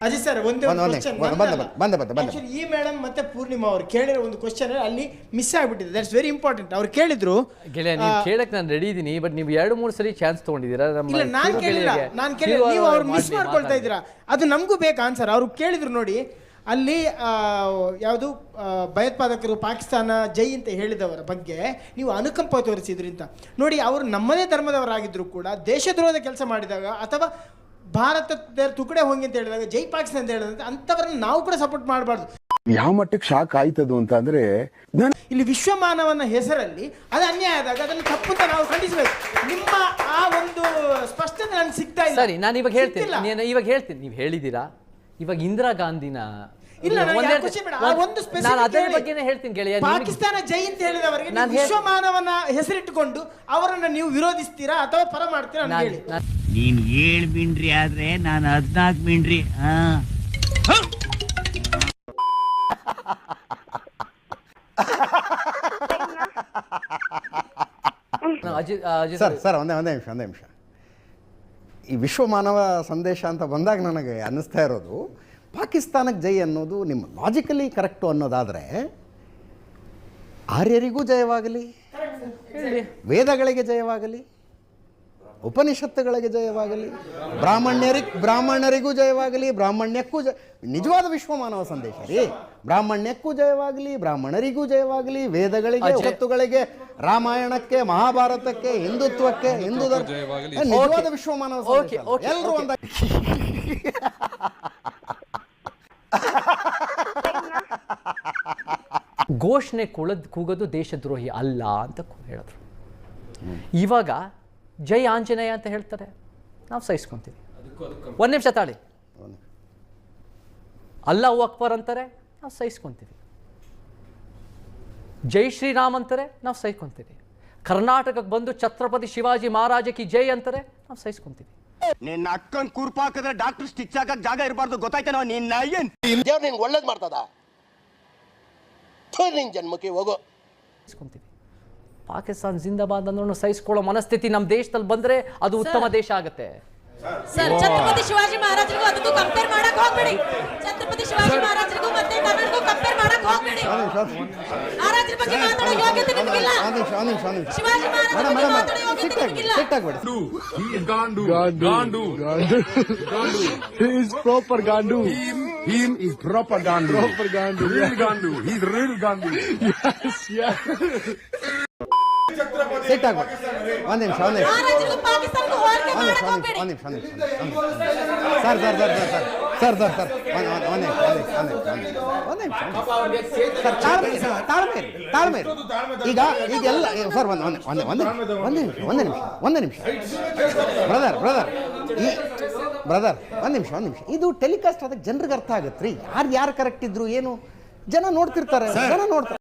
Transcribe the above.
Ajit sir ಒಂದೇ ಒಂದ್- ಒಂದೇ, question ಒಂದ್- ಬಂದೆ, ಬಂದೆ, ಬಂದೆ, ಬಂದೆ, ಬಂದೆ. ಈ ಮೇಡಮ್ ಮತ್ತೆ ಪೂರ್ಣಿಮಾ ಅವರು ಕೇಳಿರೋ ಒಂದು ಕ್ವಶನ್ ಅಲ್ಲಿ ಮಿಸ್ ಆಗ್ಬಿಟ್ಟಿದೆ. ದಟ್ಸ್ ವೆರಿ ಇಂಪಾರ್ಟೆಂಟ್ ಅವ್ರು ಕೇಳಿದ್ರು ಗೆಳೆಯ ನೀವು ಕೇಳಕ್ ನಾನು ರೆಡಿ ಇದೀನಿ ಬಟ್ ನೀವು ಎರಡು ಮೂರು ಸರಿ ಚಾನ್ಸ್ ತಗೊಂಡಿದ್ದೀರಾ? ನಮ್ಮ ನಾನ್ ಕೇಳಿಲ್ಲ. ನಾನು ಕೇಳಿಲ್ಲ. ನೀವು ಅವ್ರು ಮಿಸ್ ಮಾಡಿ ಮಾಡ್ಕೊಳ್ತಾ. ಇದ್ದೀರಾ? ಅದು ನಮಗೂ ಬೇಕು ಆನ್ಸರ್ ಅವ್ರು ಕೇಳಿದ್ರು ನೋಡಿ ಅಲ್ಲಿ ಯಾವುದು ಭಯೋತ್ಪಾದಕರು ಪಾಕಿಸ್ತಾನ ಜೈ ಅಂತ ಹೇಳಿದವರ ಬಗ್ಗೆ ನೀವು ಅನುಕಂಪ ತೋರಿಸಿದ್ರಿ ಅಂತ. ನೋಡಿ ಅವರು ನಮ್ಮದೇ ಧರ್ಮದವರಾಗಿದ್ದರೂ ಕೂಡ ದೇಶದ್ರೋಹದ ಕೆಲಸ ಮಾಡಿದಾಗ ಅಥವಾ ಭಾರತದ ತುಕಡೆ ಹೋಗಿ ಅಂತ ಹೇಳಿದಾಗ ಜೈ ಪಾಕಿಸ್ತಾನ ಅಂತ ಹೇಳಿದಾಗ ಅಂತವರನ್ನ ನಾವು ಕೂಡ ಸಪೋರ್ಟ್ ಮಾಡಬಾರ್ದು. ಯಾವ ಮಟ್ಟಕ್ಕೆ ಶಾಕ್ ಆಯ್ತದು ಅಂತ ಅಂದ್ರೆ ನಾನು ಇಲ್ಲಿ ವಿಶ್ವಮಾನವನ ಹೆಸರಲ್ಲಿ ಅದು ಅನ್ಯಾಯ ಆದಾಗ ಅದನ್ನು ತಪ್ಪು ಅಂತ ನಾವು ಖಂಡಿಸಬೇಕು. ನಿಮ್ಮ ಆ ಒಂದು ಸ್ಪಷ್ಟತೆ ನನಗೆ ಸಿಗ್ತಾ ಇಲ್ಲ. ಸರಿ ನಾನು ಇವಾಗ ಹೇಳ್ತೀನಿ. ನೀನು ಇವಾಗ ಹೇಳ್ತೀನಿ. ನೀವು ಹೇಳಿದ್ದೀರಾ? ಇವಾಗ ಇಂದಿರಾ ಗಾಂಧಿನ ಇಲ್ಲ, ನನಗೆ ಒಂದೇ- ಆ question ಬೇಡ. ಆ ಒಂದು ನಾನು ಅದ್ರ ಹೇಳಿ. ಬಗ್ಗೆನೇ ಹೇಳ್ತೀನಿ ಗೆಳೆಯ ನಿಮಗೆ- ಪಾಕಿಸ್ತಾನ ಜೈ ಅಂತ ಹೇಳಿದವರಿಗೆ ನಾನ್ ವಿಶ್ವಮಾನವನ ಹೆಸರಿಟ್ಟುಕೊಂಡು ಅವರನ್ನ ನೀವು ವಿರೋಧಿಸ್ತೀರಾ ಅಥವಾ ಪರ ಮಾಡ್ತೀರಾ ಅಂತ ನಾನು ಹೇಳಿ. ನಾನು- ನೀನ್ ಏಳ್ ಮಿಂಡ್ರಿ ಆದ್ರೆ ನಾನು ಹದ್ನಾಲ್ಕು ಮಿಂಡ್ರಿ ಹಾ. ನಾನು ಅಜಿತ್ ಅಜಿತ್ ಸರ್ ಸರ್ ಒಂದೇ ಒಂದೇ ನಿಮಿಷ ಒಂದೇ ನಿಮಿಷ. ಈ ವಿಶ್ವ ಮಾನವ ಸಂದೇಶ ಅಂತ ಬಂದಾಗ ನನಗೆ ಅನ್ನಿಸ್ತಾ ಇರೋದು ಪಾಕಿಸ್ತಾನಕ್ಕೆ ಜೈ ಅನ್ನೋದು ನಿಮ್ಮ ಲಾಜಿಕಲಿ ಕರೆಕ್ಟು ಅನ್ನೋದಾದರೆ ಆರ್ಯರಿಗೂ ಜಯವಾಗಲಿ ವೇದಗಳಿಗೆ ಜಯವಾಗಲಿ ಉಪನಿಷತ್ತುಗಳಿಗೆ ಜಯವಾಗಲಿ ಬ್ರಾಹ್ಮಣ್ಯರಿಗೆ ಬ್ರಾಹ್ಮಣರಿಗೂ ಜಯವಾಗಲಿ ಬ್ರಾಹ್ಮಣ್ಯಕ್ಕೂ ಜ ನಿಜವಾದ ವಿಶ್ವ ಮಾನವ ಸಂದೇಶ ರೀ. ಬ್ರಾಹ್ಮಣ್ಯಕ್ಕೂ ಜಯವಾಗಲಿ ಬ್ರಾಹ್ಮಣರಿಗೂ ಜಯವಾಗಲಿ ವೇದಗಳಿಗೆ ಜಗತ್ತುಗಳಿಗೆ ಉಪತ್ತುಗಳಿಗೆ ರಾಮಾಯಣಕ್ಕೆ ಮಹಾಭಾರತಕ್ಕೆ ಹಿಂದುತ್ವಕ್ಕೆ ಹಿಂದೂ ನಿಜವಾದ ವಿಶ್ವ ಮಾನವ ಸಂದೇಶ ಎಲ್ಲರೂ ಓಕೆ. ಘೋಷಣೆ ಕುಳದ್ ಕೂಗೋದು ದೇಶದ್ರೋಹಿ ಅಲ್ಲ ಅಂತ ಹೇಳಿದ್ರು. ಇವಾಗ ಜೈ ಆಂಜನೇಯ ಅಂತ ಹೇಳ್ತಾರೆ. ನಾವು ಸಹಿಸ್ಕೊಂತೀವಿ. ಒಂದು ನಿಮಿಷ ತಾಳಿ. ಅಲ್ಲಾಹು ಅಕ್ಬರ್ ಅಂತಾರೆ, ನಾವು ಸಹಿಸ್ಕೊಂತೀವಿ. ಜೈ ಶ್ರೀರಾಮ್ ಅಂತಾರೆ, ನಾವು ಸಹಿಸ್ಕೊಂತೀವಿ. ಕರ್ನಾಟಕಕ್ಕೆ ಬಂದು ಛತ್ರಪತಿ ಶಿವಾಜಿ ಮಹಾರಾಜಕ್ಕೆ ಜೈ ಅಂತಾರೆ ನಾವು ಸಹಿಸ್ಕೊಂತೀವಿ. ನಿನ್ನ ಅಕ್ಕನ್ ಕುರ್ಪಾಕಿದ್ರೆ ಡಾಕ್ಟರ್ ಸ್ಟಿಚ್ ಹಾಕಕ್ ಜಾಗ ಇರಬಾರ್ದು. ಗೊತ್ತಾಯ್ತೇನೋ ನಿನ್ನ ಏನ್? ದೇವ್ರು ನಿನ್ಗೆ ಒಳ್ಳೇದು ಮಾಡ್ತದ? ನಿನ್ ಜನ್ಮಕ್ಕೆ ಹೋಗು. ಸಹಿಸ್ಕೊಂತೀವಿ. ಪಾಕಿಸ್ತಾನ ಜಿಂದಾಬಾದ್ ಅನ್ನೋ ಸಹಿಸ್ಕೊಳ್ಳೋ ಮನಸ್ಥಿತಿ ನಮ್ಮ ದೇಶದಲ್ಲಿ ಬಂದ್ರೆ ಅದು ಉತ್ತಮ ದೇಶ ಆಗುತ್ತೆ. ಸರ್ ಛತ್ರಪತಿ ಶಿವಾಜಿ ಮಹಾರಾಜರಿಗೂ ಅದಕ್ಕೂ ಕಂಪೇರ್ ಮಾಡಕ್ ಹೋಗ್ಬೇಡಿ. ಛತ್ರಪತಿ ಶಿವಾಜಿ ಮಹಾರಾಜರಿಗೂ ಮತ್ತೆ ಕನ್ನಡಕ್ಕೂ ಕಂಪೇರ್ ಮಾಡಕ್ ಹೋಗ್ಬೇಡಿ. ಮಹಾರಾಜರ ಬಗ್ಗೆ ಮಾತಾಡೋ ಯೋಗ್ಯತೆ ನಿಮಗಿಲ್ಲ ಗಾಂಡು ಹೀಮ್ ಇಸ್ ಪ್ರಾಪರ್ ಗಾಂಡು ಪ್ರಾಪರ್ ಗಾಂಡು. ಗಾಂಡು. ಮೇಡಮ್ ಬಗ್ಗೆ ಮೇಡಮ್ ಮಾತಾಡೋ ಆಗ್ಬೇಕು ಒಂದು ನಿಮಿಷ ಒಂದು ನಿಮಿಷ ಒಂದು ನಿಮಿಷ ಒಂದು ನಿಮಿಷ ಒಂದು ನಿಮಿಷ sir sir sir sir sir sir sir ಒಂದು ಒಂದು ನಿಮಿಷ ಒಂದು ನಿಮಿಷ ಒಂದು ನಿಮಿಷ ಸರ್ ತಾಳ್ಮೆ ಸರ್, ತಾಳ್ಮೆ ತಾಳ್ಮೆ ಈಗ ಈಗ ಎಲ್ಲ ಸರ್ ಒಂದು ಒಂದು ಒಂದು ಒಂದು ಒಂದು ನಿಮಿಷ ಒಂದು ನಿಮಿಷ ಒಂದು ನಿಮಿಷ ಬ್ರದರ್ ಬ್ರದರ್ ಈ ಬ್ರದರ್ ಒಂದು ನಿಮಿಷ ಒಂದು ನಿಮಿಷ ಇದು ಟೆಲಿಕಾಸ್ಟ್ ಆದಾಗ ಜನರಿಗೆ ಅರ್ಥ ಆಗುತ್ತೆ ರೀ ಯಾರು ಯಾರು ಕರೆಕ್ಟ್ ಇದ್ರು ಏನು ಜನ ನೋಡ್ತಿರ್ತಾರೆ ಜನ ನೋಡ್ತಾರೆ